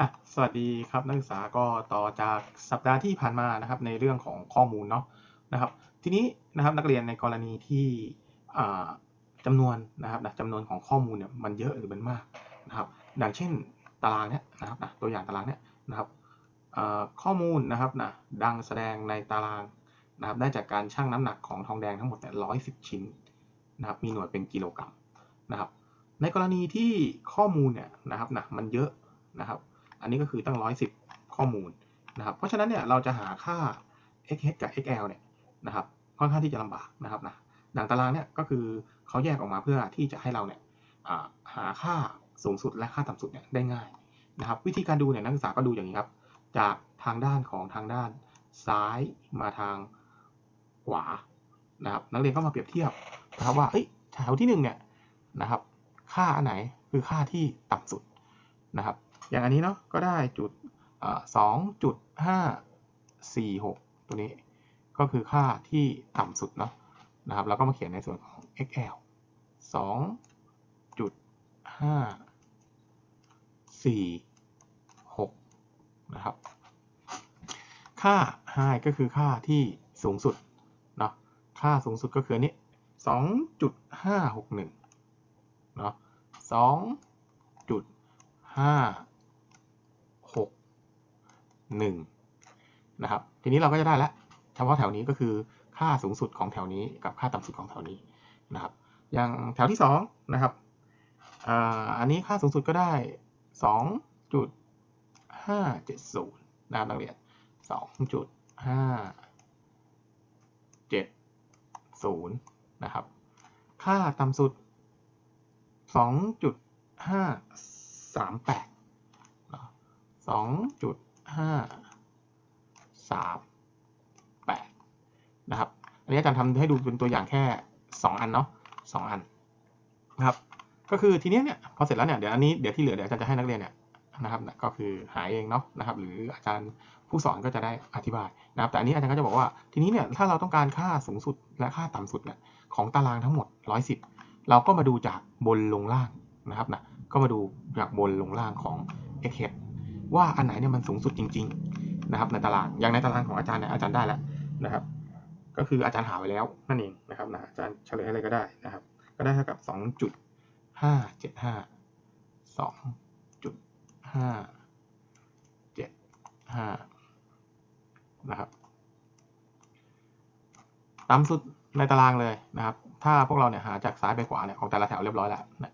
อะสวัสดีครับนักศึกษาก็ต่อจากสัปดาห์ที่ผ่านมานะครับในเรื่องของข้อมูลเนาะนะครับ ทีนี้นะครับนักเรียนในกรณีที่อ่าจำนวนนะครับนะจำนวนของข้อมูลเนี่ยมันเยอะหรือมันมากนะครับอย่างเช่นตารางเนี้ยนะครับนะตัวอย่างตารางเนี้ยนะครับอ่อข้อมูลนะครับนะดังแสดงในตารางนะครับได้จากการชั่งน้ำหนักของทองแดงทั้งหมดเนี่ร้อยสิบชิ้นนะครับมีหน่วยเป็นกิโลกรัมนะครับในกรณีที่ข้อมูลเนี่ยนะครับนะมันเยอะนะครับ อันนี้ก็คือตั้ง 110 ข้อมูลนะครับ เพราะฉะนั้นเนี่ยเราจะหาค่า x h กับ xl เนี่ยนะครับค่อนข้างที่จะลำบากนะครับนะดังตารางเนี่ยก็คือเขาแยกออกมาเพื่อที่จะให้เราเนี่ยหาค่าสูงสุดและค่าต่ำสุดเนี่ยได้ง่ายนะครับวิธีการดูเนี่ยนักศึกษาก็ดูอย่างนี้ครับ จากทางด้านของทางด้านซ้ายมาทางขวานะครับนักเรียนก็มาเปรียบเทียบนะครับว่าเอ้แถวที่หนึ่งเนี่ยนะครับค่าอันไหนคือค่าที่ต่ำสุดนะครับ อย่างอันนี้เนาะก็ได้จุดสองจุดห้าสี่หกตัวนี้ก็คือค่าที่ต่ำสุดเนาะนะครับแล้วก็มาเขียนในส่วนของ xl สองจุดห้าสี่หกนะครับ ค่า high ก็คือค่าที่สูงสุดเนาะค่าสูงสุดก็คืออันนี้สองจุดห้าหกหนึ่งเนาะส 1นะครับทีนี้เราก็จะได้แล้วเฉพาะแถวนี้ก็คือค่าสูงสุดของแถวนี้กับค่าต่ำสุดของแถวนี้นะครับ อย่างแถวที่2นะครับอันนี้ค่าสูงสุดก็ได้ 2.570นะครับนักเรียน2.570นะครับ ค่าต่ำสุด 2.538 2.538 ห้าสามแปดนะครับ อันนี้อาจารย์ทำให้ดูเป็นตัวอย่างแค่สองอันเนาะสองอันนะครับ ก็คือทีนี้เนี่ยพอเสร็จแล้วเนี่ยเดี๋ยวอันนี้เดี๋ยวที่เหลือเดี๋ยวอาจารย์จะให้นักเรียนเนี่ยนะครับก็คือหาเองเนาะนะครับ หรืออาจารย์ผู้สอนก็จะได้อธิบายนะครับ แต่อันนี้อาจารย์ก็จะบอกว่าทีนี้เนี่ยถ้าเราต้องการค่าสูงสุดและค่าต่ำสุดเนี่ยของตารางทั้งหมด 110 เราก็มาดูจากบนลงล่างนะครับนะก็มาดูจากบนลงล่างของ x h ว่าอันไหนเนี่ยมันสูงสุดจริง ๆ นะครับ ในตารางอย่างในตารางของอาจารย์เนี่ยอาจารย์ได้แล้วนะครับ ก็คืออาจารย์หาไว้แล้วนั่นเองนะครับนะอาจารย์เฉลยให้เลยก็ได้นะครับ ก็ได้เท่ากับ 2.575 2.575นะครับต่ำสุดในตารางเลยนะครับ ถ้าพวกเราเนี่ยหาจากซ้ายไปขวาเนี่ยของแต่ละแถวเรียบร้อยแล้วนะ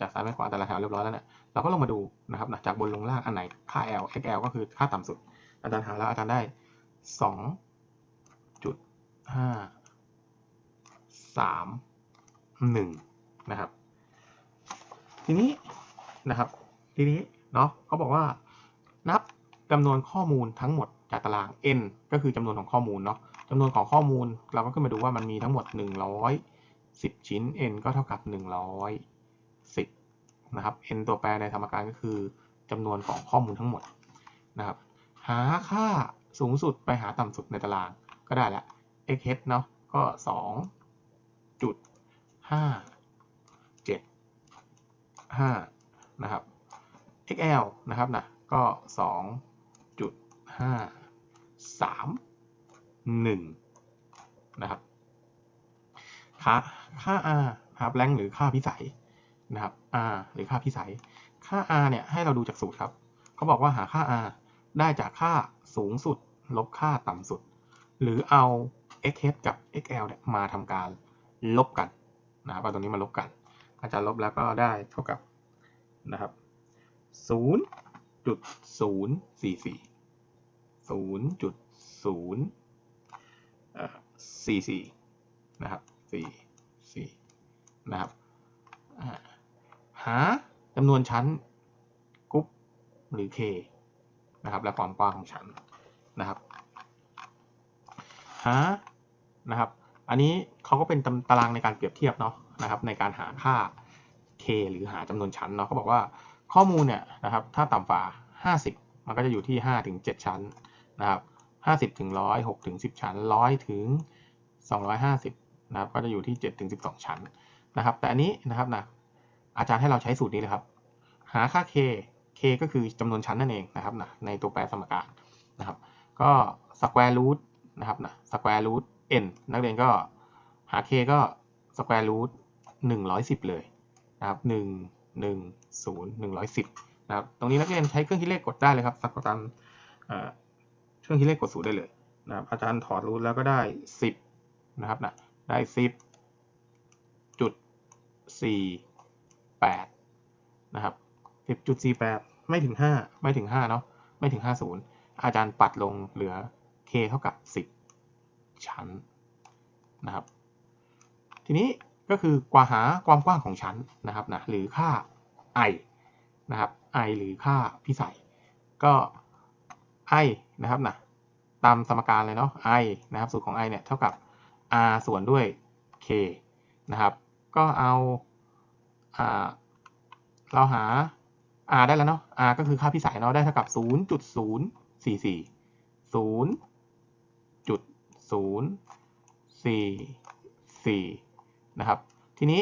จากซ้ายไปขวาแต่ละแถวเรียบร้อยแล้วเนี่ย เราก็ลงมาดูนะครับนะจากบนลงล่างอันไหนค่า L XL ก็คือค่าต่ำสุด อาจารย์หาแล้วอาจารย์ได้สองจุดห้าสามหนึ่งนะครับ ทีนี้นะครับ ทีนี้เนาะเขาบอกว่านับจำนวนข้อมูลทั้งหมดจากตาราง n ก็คือจำนวนของข้อมูลเนาะจำนวนของข้อมูลเราก็ขึ้นมาดูว่ามันมีทั้งหมด 110 ชิ้น n ก็เท่ากับ110 นะครับ n ตัวแปรในสมการก็คือจำนวนของข้อมูลทั้งหมดนะครับ หาค่าสูงสุดไปหาต่ำสุดในตารางก็ได้ละ x h เนาะก็ 2 จุด 5 7 5 นะครับ xl นะครับนะก็ 2 จุด 5 3 1 นะครับค่าค่า r ครับแรงหรือค่าพิสัย นะครับ r หรือค่าพิสัย ค่า r เนี่ยให้เราดูจากสูตรครับ เขาบอกว่าหาค่า r ได้จากค่าสูงสุด ลบค่าต่ำสุด หรือเอา x h กับ xl เนี่ยมาทำการลบกันนะครับเอาตรงนี้มาลบกัน อาจารย์ลบแล้วก็ได้เท่ากับนะครับ0.044 0.0 44 นะครับ 44 นะครับาจำนวนชั้นกรุ๊ปหรือ k นะครับ และความกว้างของชั้นนะครับหานะครับ อันนี้เขาก็เป็นตารางในการเปรียบเทียบเนาะนะครับ ในการหาค่า k หรือหาจำนวนชั้นเนาะเขาบอกว่าข้อมูลเนี่ยนะครับ ถ้าต่ำกว่า 50 มันก็จะอยู่ที่ 5-7 ชั้นนะครับ50ถึง100 6ถึง10 ชั้น 100ถึง 250 นะครับ ก็จะอยู่ที่ 7 ถึง 12 ชั้นนะครับ แต่อันนี้นะครับนะ อาจารย์ให้เราใช้สูตรนี้เลยครับ หาค่า k k ก็คือจำนวนชั้นนั่นเองนะครับนะในตัวแปรสมการนะครับ ก็ square root นะครับนะ square root n นักเรียนก็หา k ก็ square root 110 เลยนะครับ1 1 0 110นะครับ ตรงนี้นักเรียนใช้เครื่องคิดเลขกดได้เลยครับสักตามเครื่องคิดเลขกดสูตรได้เลยนะครับ อาจารย์ถอดรูทแล้วก็ได้ 10นะครับนะได้ 10จุด 48นะครับ10.48 ไม่ถึง 5 ไม่ถึง 5 เนาะ ไม่ถึง 50 อาจารย์ปัดลงเหลือ k เท่ากับ 10 ชั้นนะครับ ทีนี้ก็คือกว่าหาความกว้างของชั้นนะครับนะ หรือค่า i นะครับ i หรือค่าพิสัย ก็ i นะครับนะ ตามสมการเลยเนาะ i นะครับ สูตรของ i เนี่ยเท่ากับ r ส่วนด้วย k นะครับ ก็เอา เราหา r ได้แล้วเนาะ r ก็คือค่าพิสัยเนาะได้เท่ากับ 0.044 0.044 นะครับ ทีนี้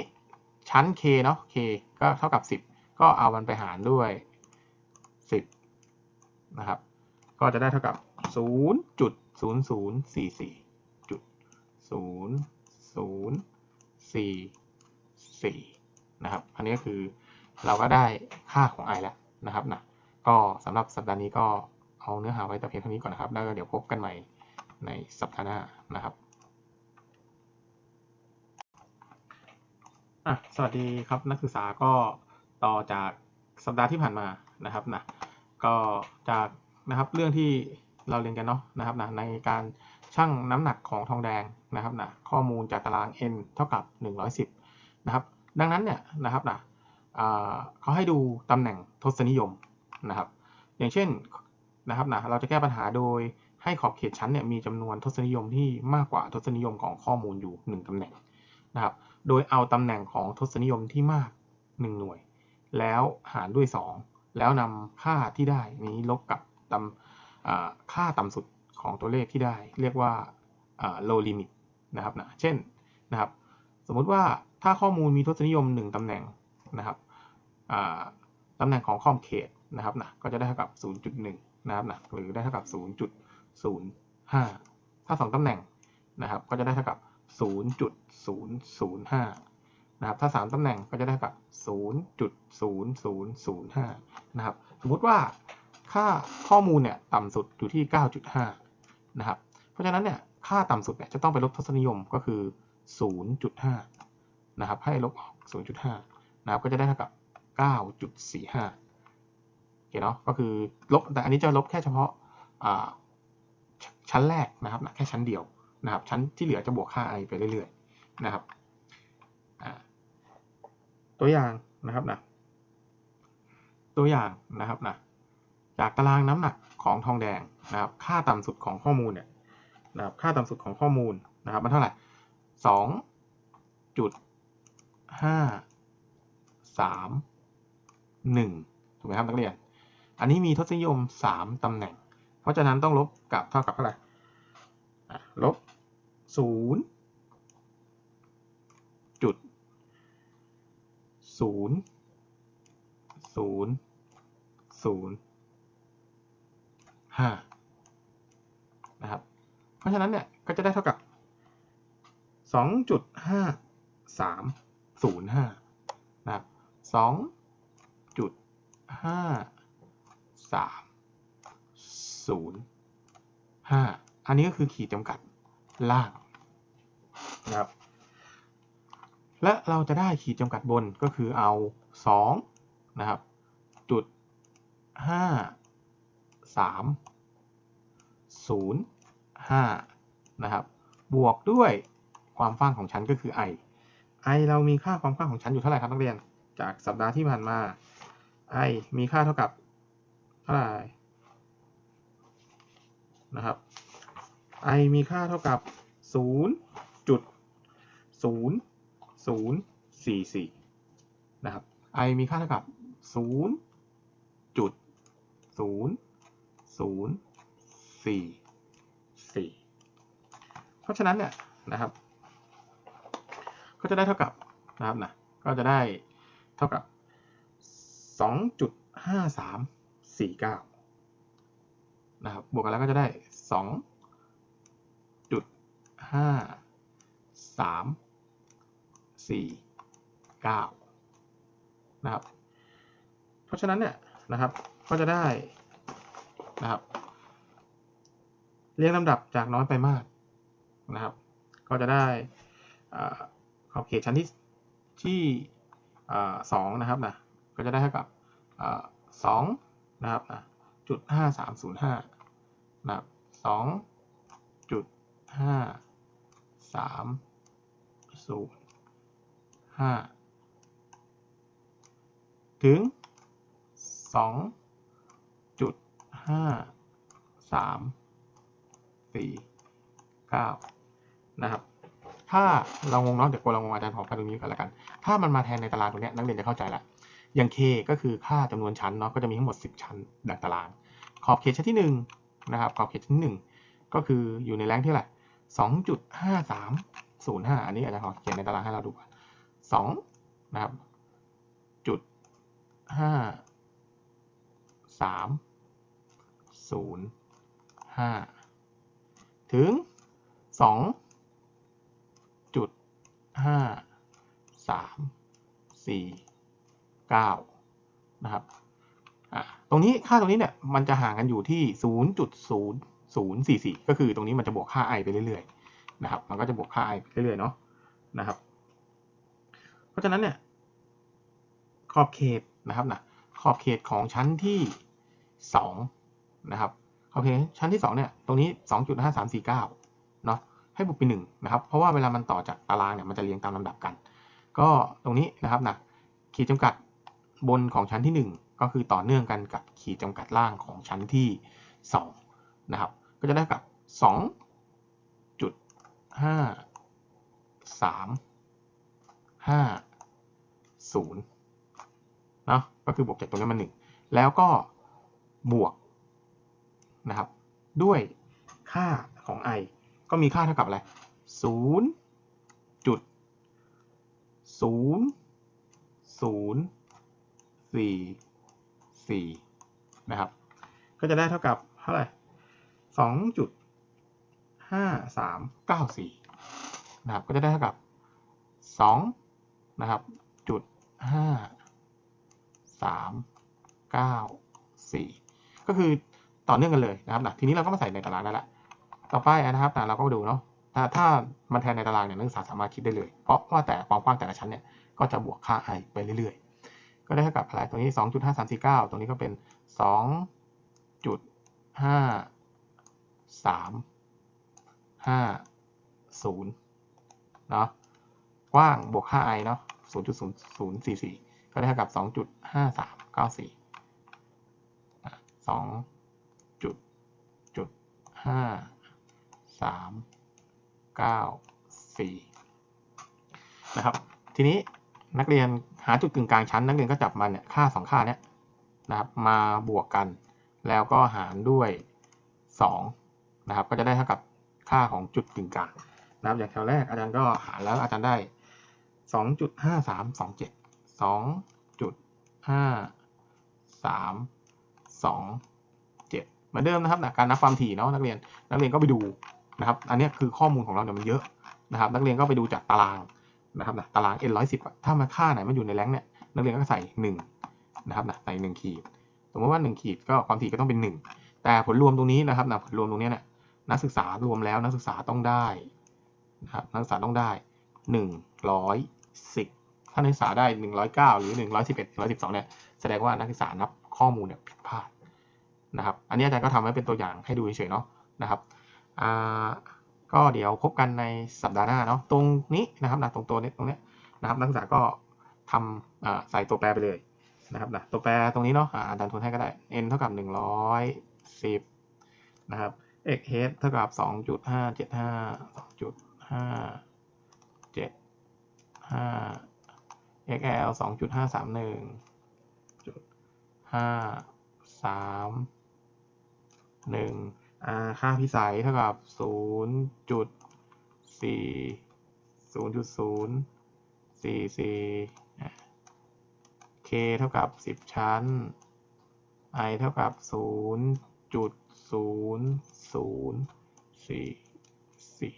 ชั้น k เนาะ k ก็เท่ากับ 10 ก็เอามันไปหารด้วย 10 นะครับ ก็จะได้เท่ากับ 0.0044.0044 นะครับ อันนี้ก็คือเราก็ได้ค่าของ i แล้วนะครับนะก็สำหรับสัปดาห์นี้ก็เอาเนื้อหาไว้แต่เพียงเท่านี้ก่อนนะครับ แล้วเดี๋ยวพบกันใหม่ในสัปดาห์หน้านะครับอะสวัสดีครับนักศึกษาก็ต่อจากสัปดาห์ที่ผ่านมานะครับนะก็จากนะครับเรื่องที่เราเรียนกันเนาะนะครับนะในการชั่งน้ำหนักของทองแดงนะครับนะข้อมูลจากตาราง n เท่ากับ 110นะครับ ดังนั้นเนี่ยนะครับนะเขาให้ดูตำแหน่งทศนิยมนะครับ อย่างเช่นนะครับนะเราจะแก้ปัญหาโดยให้ขอบเขตชั้นเนี่ยมีจำนวนทศนิยมที่มากกว่าทศนิยมของข้อมูลอยู่ 1ตำแหน่งนะครับ โดยเอาตำแหน่งของทศนิยมที่มาก 1 หน่วย แล้วหารด้วย 2 แล้วนำค่าที่ได้นี้ลบกับตำค่าต่ำสุดของตัวเลขที่ได้ เรียกว่า low limit นะครับนะเช่นนะครับ สมมุติว่าถ้าข้อมูลมีทศนิยม 1ตำแหน่งนะครับตำแหน่งของคอมเขตนะครับนะก็จะได้เท่ากับ 0.1 นะครับนะหรือได้เท่ากับ 0.05 ถ้า 2ตำแหน่งนะครับก็จะได้เท่ากับ 0.005 นะครับ ถ้า 3ตำแหน่งก็จะได้เท่ากับ 0.0005 นะครับ สมมุติว่าค่าข้อมูลเนี่ยต่ำสุดอยู่ที่ 9.5 นะครับ เพราะฉะนั้นเนี่ยค่าต่ำสุดเนี่ยจะต้องไปลบทศนิยมก็คือ 0.5 นะครับ ให้ลบออก 0.5 นะครับ ก็จะได้เท่ากับ 9.45 โอเคเนาะ ก็คือลบ แต่อันนี้จะลบแค่เฉพาะชั้นแรกนะครับนะแค่ชั้นเดียวนะครับ ชั้นที่เหลือจะบวกค่า i ไปเรื่อยๆ นะครับ ตัวอย่างนะครับนะ ตัวอย่างนะครับนะ จากตารางน้ำหนักของทองแดงนะครับ ค่าต่ำสุดของข้อมูลเนี่ยนะครับ ค่าต่ำสุดของข้อมูลนะครับ มันเท่าไหร่ สองจุดห้าสามหนึ่งถูกไหมครับนักเรียน อันนี้มีทศนิยมสามตำแหน่ง เพราะฉะนั้นต้องลบกับเท่ากับเท่าไหร่ลบศูนย์จุดศูนย์ศูนย์ศูนย์ห้านะครับ เพราะฉะนั้นเนี่ยก็จะได้เท่ากับ สองจุดห้าสามศูนย์ห้านะครับสองจุดห้าสามศูนย์ห้าอันนี้ก็คือขีดจำกัดล่างนะครับและเราจะได้ขีดจำกัดบนก็คือเอา2นะครับจุด5 3 0 5นะครับบวกด้วย ความกว้างของชั้นก็คือ i i เรามีค่าความกว้างของชั้นอยู่เท่าไหร่ครับนักเรียน จากสัปดาห์ที่ผ่านมา i มีค่าเท่ากับเท่าไหร่นะครับ i มีค่าเท่ากับ 0.0044 นะครับ i มีค่าเท่ากับ 0.0044 เพราะฉะนั้นเนี่ยนะครับ ก็จะได้เท่ากับนะครับนะก็จะได้เท่ากับห้าสามสี่เก้านะครับ บวกกันแล้วก็จะได้สองจุดห้าสามสี่เก้านะครับ เพราะฉะนั้นเนี่ยนะครับ ก็จะได้นะครับ เรียงลำดับจากน้อยไปมากนะครับ ก็จะได้อ่า อบเขตชั้นที่ที่สองนะครับนะก็จะได้เท่ากับสองนะครับนะจุดห้าสามศูนย์ห้านะครับสองจุดห้าสามศูนย์ห้าถึงสองจุดห้าสามสี่เก้านะครับ ถ้าเรางงเนาะเดี๋ยวเรางงอาจารย์ขอไปตรงนี้ก่อนละกัน ถ้ามันมาแทนในตารางตรงนี้นักเรียนจะเข้าใจละอย่าง k ก็คือค่าจำนวนชั้นเนาะก็จะมีทั้งหมด 10 ชั้นดังตาราง ขอบเขตชั้นที่1นะครับขอบเขตชั้นที่1ก็คืออยู่ในแรงที่ไหร่2.5305 อันนี้อาจารย์ขอเขียนในตารางให้เราดูก่อน2นะครับจุดห้าสามศูนย์ห้าถึงสองจุด ห้าสามสี่เก้านะครับตรงนี้ค่าตรงนี้เนี่ยมันจะห่างกันอยู่ที่ศูนย์จุดศูนย์ศูนย์สี่สี่ก็คือตรงนี้มันจะบวกค่า i ไปเรื่อยๆนะครับ มันก็จะบวกค่า i ไปเรื่อยๆเนาะนะครับ เพราะฉะนั้นเนี่ยขอบเขตนะครับนะขอบเขตของชั้นที่2นะครับขอบเขตชั้นที่2เนี่ยตรงนี้ 2.5349เนา ให้บวกเป็น1นะครับ เพราะว่าเวลามันต่อจากตารางเนี่ยมันจะเรียงตามลำดับกัน ก็ตรงนี้นะครับนะขีดจำกัดบนของชั้นที่ 1 ก็คือต่อเนื่องกันกับขีดจำกัดล่างของชั้นที่2นะครับ ก็จะได้กับ2.5 3 5 0นะก็คือบวกจากตรงนี้มาหนึ่งแล้วก็บวกนะครับด้วยค่าของ i ก็มีค่าเท่ากับอะไรศูนย์จุดศูนย์ศูนย์สี่สี่นะครับ ก็จะได้เท่ากับเท่าไหร่สองจุดห้าสามเก้าสี่นะครับ ก็จะได้เท่ากับสองนะครับจุดห้าสามเก้าสี่ก็คือต่อเนื่องกันเลยนะครับนะทีนี้เราก็มาใส่ในตารางได้ละ ต่อไปนะครับนะเราก็มาดูเนาะถ้าถ้ามันแทนในตารางเนี่ยนักศึกษาสามารถคิดได้เลย เพราะว่าแต่ความกว้างแต่ละชั้นเนี่ยก็จะบวกค่า i ไปเรื่อยๆ ก็ได้เท่ากับอะไรตรงนี้ 2.5349 ตรงนี้ก็เป็น 2.5350 เนาะกว้างบวกค่า i เนาะ0.0044 ก็ได้เท่ากับ 2.5394 2จุดจุดห้าสามเก้าสี่นะครับ ทีนี้นักเรียนหาจุดกึ่งกลางชั้น นักเรียนก็จับมันเนี่ยค่าสองค่าเนี้ยนะครับมาบวกกัน แล้วก็หารด้วย2นะครับก็จะได้เท่ากับค่าของจุดกึ่งกลางนะครับอย่างแถวแรกอาจารย์ก็หารแล้วอาจารย์ได้ 2.5327 2.53 2 7 เหมือนเดิมนะครับนะการนับความถี่เนาะนักเรียนนักเรียนก็ไปดู นะครับ อันนี้คือข้อมูลของเราเนี่ยมันเยอะนะครับ นักเรียนก็ไปดูจากตารางนะครับนะตาราง n 1 1 0ถ้ามันค่าไหนมันอยู่ในแรงเนี่ยนักเรียนก็ใส่1นะครับนะใส่1ขีดสมมติว่า 1 ขีดก็ความถี่ก็ต้องเป็น 1 แต่ผลรวมตรงนี้นะครับนะผลรวมตรงนี้เนี่ยนักศึกษารวมแล้วนักศึกษาต้องได้นะครับนักศึกษาต้องได้ 110 ถ้านักศึกษาได้ 109 หรือ 111 112เนี่ยแสดงว่านักศึกษานับข้อมูลเนี่ยผิดพลาดนะครับ อันนี้อาจารย์ก็ทำไว้เป็นตัวอย่างให้ดูเฉยๆเนาะนะครับ ก็เดี๋ยวพบกันในสัปดาห์หน้าเนาะตรงนี้นะครับนะตรงตัวนี้ตรงนี้นะครับนักศึกษาก็ทำใส่ตัวแปรไปเลยนะครับนะตัวแปรตรงนี้เนาะอาจารย์ทวนให้ก็ได้ n เท่ากับ 110 นะครับ x h เท่ากับ 2.575 2.5 7 5 xl 2.531จุด5 3 1อ่า ค่าพิสัยเท่ากับ 0.4 0.044 k เท่ากับ 10 ชั้น i เท่ากับศูนย์จุดศูนย์ศูนย์สี่สี่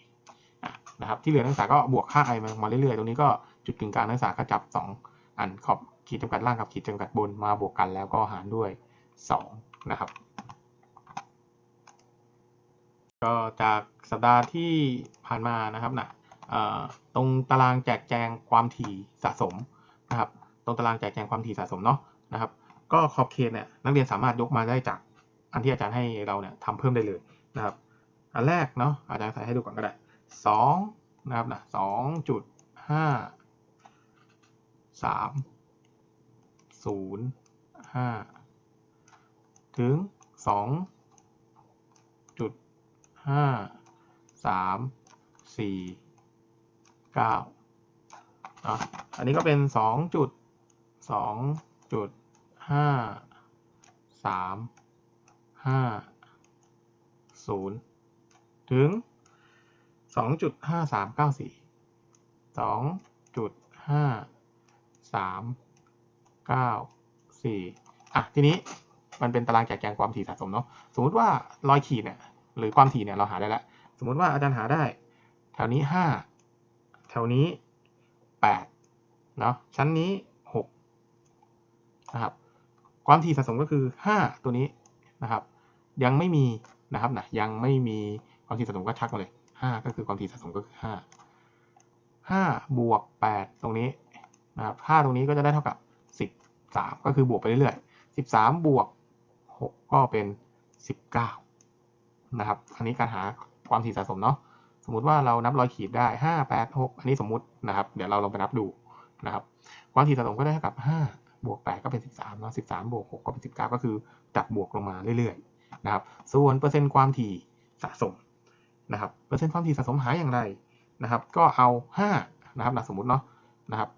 นะครับ ที่เหลือนักศึกษาก็บวกค่า i มามาเรื่อยๆ ตรงนี้ก็จุดกึ่งกลางนักศึกษาก็จับ 2 อันขอบขีดจำกัดล่างกับขีดจำกัดบนมาบวกกันแล้วก็หารด้วย 2 นะครับ ก็จากสัปดาห์ที่ผ่านมานะครับนะตรงตารางแจกแจงความถี่สะสมนะครับ ตรงตารางแจกแจงความถี่สะสมเนาะนะครับ ก็ขอบเขตเนี่ยนักเรียนสามารถยกมาได้จากอันที่อาจารย์ให้เราเนี่ยทำเพิ่มได้เลยนะครับ อันแรกเนาะอาจารย์ใส่ให้ดูก่อนก็ได้สองนะครับนะสองจุดห้าสามศูนย์ห้าถึงสอง ห้าสามสี่เก้าอะอันนี้ก็เป็นสองจุดสองจุดห้าสามห้าศูนย์ถึงสองจุดห้าสามเก้าสี่สองจุดห้าสามเก้าสี่อะ ทีนี้มันเป็นตารางแจกแจงความถี่สะสมเนาะ สมมติว่ารอยขีดเนี่ย หรือความถี่เนี่ยเราหาได้แล้ว สมมุติว่าอาจารย์หาได้ แถวนี้ห้าแถวนี้แปดเนาะชั้นนี้หกนะครับ ความถี่สะสมก็คือห้าตัวนี้นะครับ ยังไม่มีนะครับนะยังไม่มีความถี่สะสมก็ชักมาเลยห้าก็คือความถี่สะสมก็คือห้าห้าบวกแปดตรงนี้นะครับห้าตรงนี้ก็จะได้เท่ากับสิบสามก็คือบวกไปเรื่อยๆสิบสามบวกหกก็เป็นสิบเก้า นะครับอันนี้การหาความถี่สะสมเนาะสมมุติว่าเรานับรอยขีดได้ห้าแปดหกอันนี้สมมุตินะครับ เดี๋ยวเราลองไปนับดูนะครับความถี่สะสมก็ได้เท่ากับห้าบวกแปดก็เป็นสิบสามเนาะสิบสามบวกหกก็เป็นสิบเก้าก็คือจับบวกลงมาเรื่อยๆนะครับ ส่วนเปอร์เซ็นต์ความถี่สะสมนะครับ เปอร์เซ็นต์ความถี่สะสมหาอย่างไรนะครับ ก็เอาห้านะครับนะสมมุติเนาะนะครับ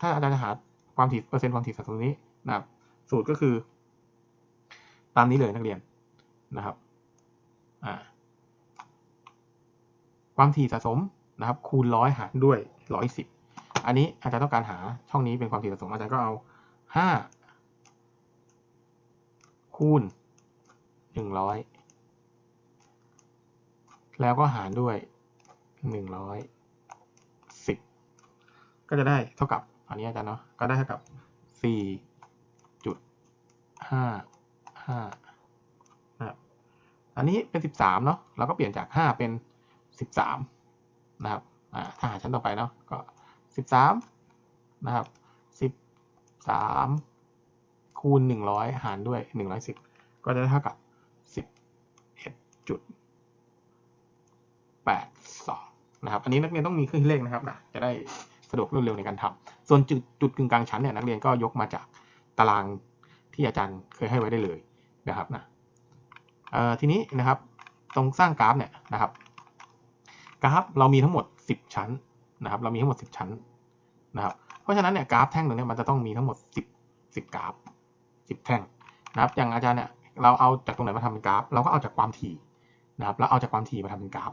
ถ้าอาจารย์จะหาความถี่เปอร์เซ็นต์ความถี่สะสมนี้นะครับ สูตรก็คือ ตามนี้เลยนักเรียนนะครับ ความถี่สะสมนะครับคูณร้อยหารด้วย 110 อันนี้อาจารย์ต้องการหาช่องนี้เป็นความถี่สะสมอาจารย์ก็เอา 5 คูณ 100 แล้วก็หารด้วย 110 ก็จะได้เท่ากับอันนี้อาจารย์เนาะก็ได้เท่ากับ 4.55 อันนี้เป็นสิบสามเนาะเราก็เปลี่ยนจากห้าเป็นสิบสามนะครับถ้าหาชั้นต่อไปเนาะก็สิบสามนะครับสิบสามคูณหนึ่งร้อยหารด้วยหนึ่งร้อยสิบก็จะเท่ากับสิบเอ็ดจุดแปดสองนะครับ อันนี้นักเรียนต้องมีเครื่องคิดเลขนะครับนะจะได้สะดวกรวดเร็วในการทำส่วนจุดจุดกึ่งกลางชั้นเนี่ยนักเรียนก็ยกมาจากตารางที่อาจารย์เคยให้ไว้ได้เลยนะครับนะ ทีนี้นะครับตรงสร้างกราฟเนี่ยนะครับกราฟเรามีทั้งหมด 10 ชั้นนะครับ เรามีทั้งหมด 10 ชั้นนะครับ เพราะฉะนั้นเนี่ยกราฟแท่งตรงนี้มันจะต้องมีทั้งหมด 10 10 กราฟ 10 แท่งนะครับ อย่างอาจารย์เนี่ยเราเอาจากตรงไหนมาทำเป็นกราฟ เราก็เอาจากความถี่นะครับ แล้วเอาจากความถี่มาทำเป็นกราฟ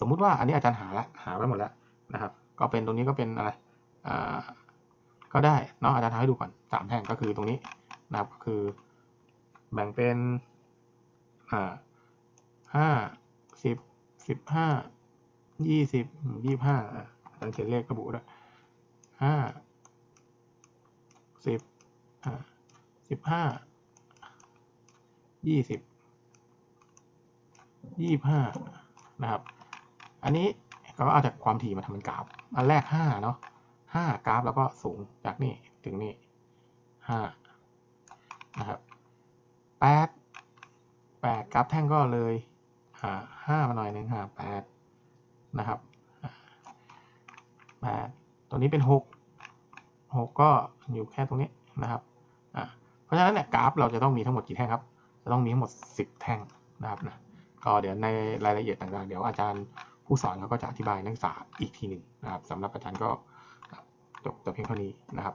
สมมุติว่าอันนี้อาจารย์หาแล้วหาไว้หมดแล้วนะครับ ก็เป็นตรงนี้ก็เป็นอะไรก็ได้เนาะอาจารย์ทำให้ดูก่อนสามแท่งก็คือตรงนี้นะครับ คือแบ่งเป็น อ่าห้าสิบสิบห้ายี่สิบยี่ห้าอาจารย์เขียนเลขกระบุด้วห้าสิบอ่าสิบห้ายี่สิบยี่ห้านะครับ อันนี้ก็เอาจากความถี่มาทำเป็นกราฟ อันแรกห้าเนาะห้ากราฟแล้วก็สูงจากนี่ถึงนี่ห้านะครับแปด แปดกราฟแท่งก็เลยหาห้ามาหน่อยหนึ่งหาแปดนะครับแปดตัวนี้เป็นหกหกก็อยู่แค่ตรงนี้นะครับเพราะฉะนั้นเนี่ยกราฟเราจะต้องมีทั้งหมดกี่แท่งครับ จะต้องมีทั้งหมดสิบแท่งนะครับนะก็เดี๋ยวในรายละเอียดต่างๆ เดี๋ยวอาจารย์ผู้สอนเขาก็จะอธิบายนักศึกษาอีกทีหนึ่งนะครับสำหรับอาจารย์ก็จบแต่เพียงเท่านี้นะครับ